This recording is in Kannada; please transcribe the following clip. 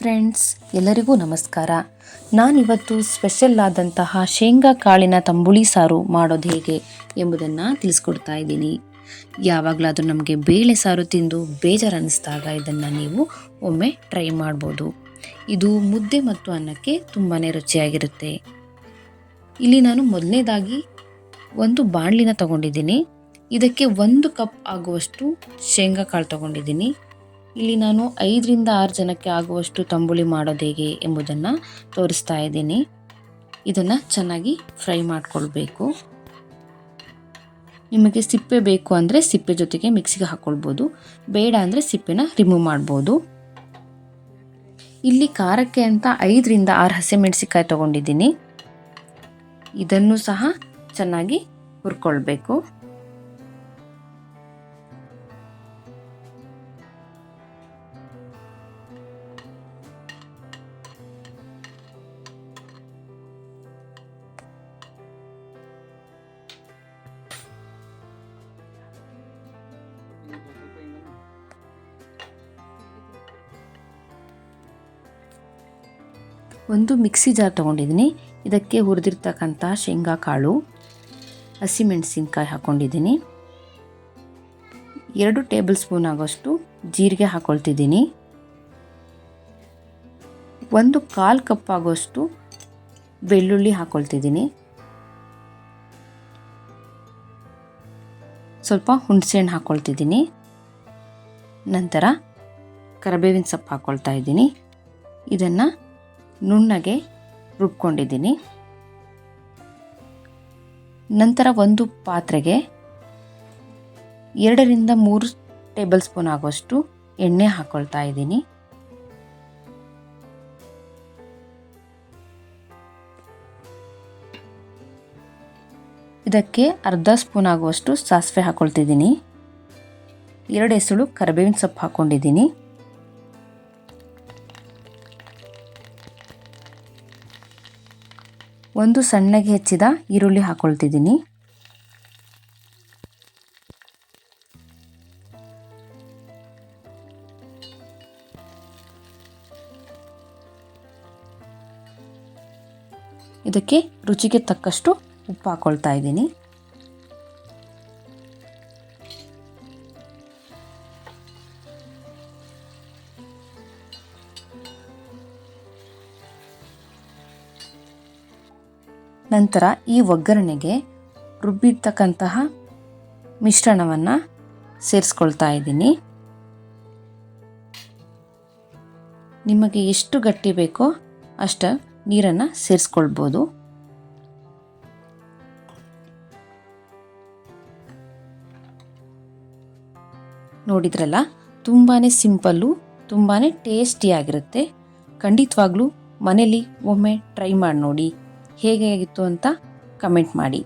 ಫ್ರೆಂಡ್ಸ್, ಎಲ್ಲರಿಗೂ ನಮಸ್ಕಾರ. ನಾನಿವತ್ತು ಸ್ಪೆಷಲ್ ಆದಂತಹ ಶೇಂಗಾ ಕಾಳಿನ ತಂಬುಳಿ ಸಾರು ಮಾಡೋದು ಹೇಗೆ ಎಂಬುದನ್ನು ತಿಳಿಸ್ಕೊಡ್ತಾ ಇದ್ದೀನಿ. ಯಾವಾಗಲಾದರೂ ನಮಗೆ ಬೇಳೆ ಸಾರು ತಿಂದು ಬೇಜಾರು ಅನ್ನಿಸ್ದಾಗ ಇದನ್ನು ನೀವು ಒಮ್ಮೆ ಟ್ರೈ ಮಾಡ್ಬೋದು. ಇದು ಮುದ್ದೆ ಮತ್ತು ಅನ್ನಕ್ಕೆ ತುಂಬಾ ರುಚಿಯಾಗಿರುತ್ತೆ. ಇಲ್ಲಿ ನಾನು ಮೊದಲನೇದಾಗಿ ಒಂದು ಬಾಣಲಿನ ತಗೊಂಡಿದ್ದೀನಿ. ಇದಕ್ಕೆ ಒಂದು ಕಪ್ ಆಗುವಷ್ಟು ಶೇಂಗಾ ಕಾಳು ತಗೊಂಡಿದ್ದೀನಿ. ಇಲ್ಲಿ ನಾನು ಐದರಿಂದ ಆರು ಜನಕ್ಕೆ ಆಗುವಷ್ಟು ತಂಬುಳಿ ಮಾಡೋದು ಹೇಗೆ ಎಂಬುದನ್ನು ತೋರಿಸ್ತಾ ಇದ್ದೀನಿ. ಇದನ್ನು ಚೆನ್ನಾಗಿ ಫ್ರೈ ಮಾಡಿಕೊಳ್ಬೇಕು. ನಿಮಗೆ ಸಿಪ್ಪೆ ಬೇಕು ಅಂದರೆ ಸಿಪ್ಪೆ ಜೊತೆಗೆ ಮಿಕ್ಸಿಗೆ ಹಾಕ್ಕೊಳ್ಬೋದು ಬೇಡ ಅಂದರೆ ಸಿಪ್ಪೆನ ರಿಮೂವ್ ಮಾಡ್ಬೋದು. ಇಲ್ಲಿ ಖಾರಕ್ಕೆ ಅಂತ ಐದರಿಂದ ಆರು ಹಸಿಮೆಣಸಿಕಾಯಿ ತೊಗೊಂಡಿದ್ದೀನಿ. ಇದನ್ನು ಸಹ ಚೆನ್ನಾಗಿ ಹುರ್ಕೊಳ್ಬೇಕು. ಒಂದು ಮಿಕ್ಸಿ ಜಾರ್ ತೊಗೊಂಡಿದ್ದೀನಿ. ಇದಕ್ಕೆ ಹುರಿದಿರ್ತಕ್ಕಂಥ ಶೇಂಗಾ ಕಾಳು ಹಸಿಮೆಣಸಿನ್ಕಾಯಿ ಹಾಕ್ಕೊಂಡಿದ್ದೀನಿ ಎರಡು ಟೇಬಲ್ ಸ್ಪೂನ್ ಆಗೋಷ್ಟು ಜೀರಿಗೆ ಹಾಕ್ಕೊಳ್ತಿದ್ದೀನಿ ಒಂದು ಕಾಲು ಕಪ್ ಆಗೋಷ್ಟು ಬೆಳ್ಳುಳ್ಳಿ ಹಾಕ್ಕೊಳ್ತಿದ್ದೀನಿ ಸ್ವಲ್ಪ ಹುಣಸೆಹಣ್ಣು ಹಾಕ್ಕೊಳ್ತಿದ್ದೀನಿ ನಂತರ ಕರಿಬೇವಿನ ಸೊಪ್ಪು ಹಾಕ್ಕೊಳ್ತಾ ಇದ್ದೀನಿ. ಇದನ್ನು ನುಣ್ಣಗೆ ರುಬ್ಕೊಂಡಿದ್ದೀನಿ. ನಂತರ ಒಂದು ಪಾತ್ರೆಗೆ ಎರಡರಿಂದ ಮೂರು ಟೇಬಲ್ ಸ್ಪೂನ್ ಆಗುವಷ್ಟು ಎಣ್ಣೆ ಹಾಕ್ಕೊಳ್ತಾ ಇದ್ದೀನಿ. ಇದಕ್ಕೆ ಅರ್ಧ ಸ್ಪೂನ್ ಆಗುವಷ್ಟು ಸಾಸಿವೆ ಹಾಕ್ಕೊಳ್ತಿದ್ದೀನಿ ಎರಡು ಎಸಳು ಕರಿಬೇವಿನ ಸೊಪ್ಪು ಹಾಕ್ಕೊಂಡಿದ್ದೀನಿ ಒಂದು ಸಣ್ಣಗೆ ಹೆಚ್ಚಿದ ಈರುಳ್ಳಿ ಹಾಕ್ಕೊಳ್ತಿದ್ದೀನಿ ಇದಕ್ಕೆ ರುಚಿಗೆ ತಕ್ಕಷ್ಟು ಉಪ್ಪು ಹಾಕ್ಕೊಳ್ತಾ ಇದ್ದೀನಿ. ನಂತರ ಈ ಒಗ್ಗರಣೆಗೆ ರುಬ್ಬಿರ್ತಕ್ಕಂತಹ ಮಿಶ್ರಣವನ್ನು ಸೇರಿಸ್ಕೊಳ್ತಾ ಇದ್ದೀನಿ. ನಿಮಗೆ ಎಷ್ಟು ಗಟ್ಟಿ ಬೇಕೋ ಅಷ್ಟು ನೀರನ್ನು ಸೇರಿಸ್ಕೊಳ್ಬೋದು. ನೋಡಿದ್ರಲ್ಲ ತುಂಬಾ ಸಿಂಪಲ್ಲು ತುಂಬಾ ಟೇಸ್ಟಿಯಾಗಿರುತ್ತೆ. ಖಂಡಿತವಾಗ್ಲೂ ಮನೇಲಿ ಒಮ್ಮೆ ಟ್ರೈ ಮಾಡಿ ನೋಡಿ ಹೇಗೆ ಆಗಿತ್ತು ಅಂತ ಕಮೆಂಟ್ ಮಾಡಿ.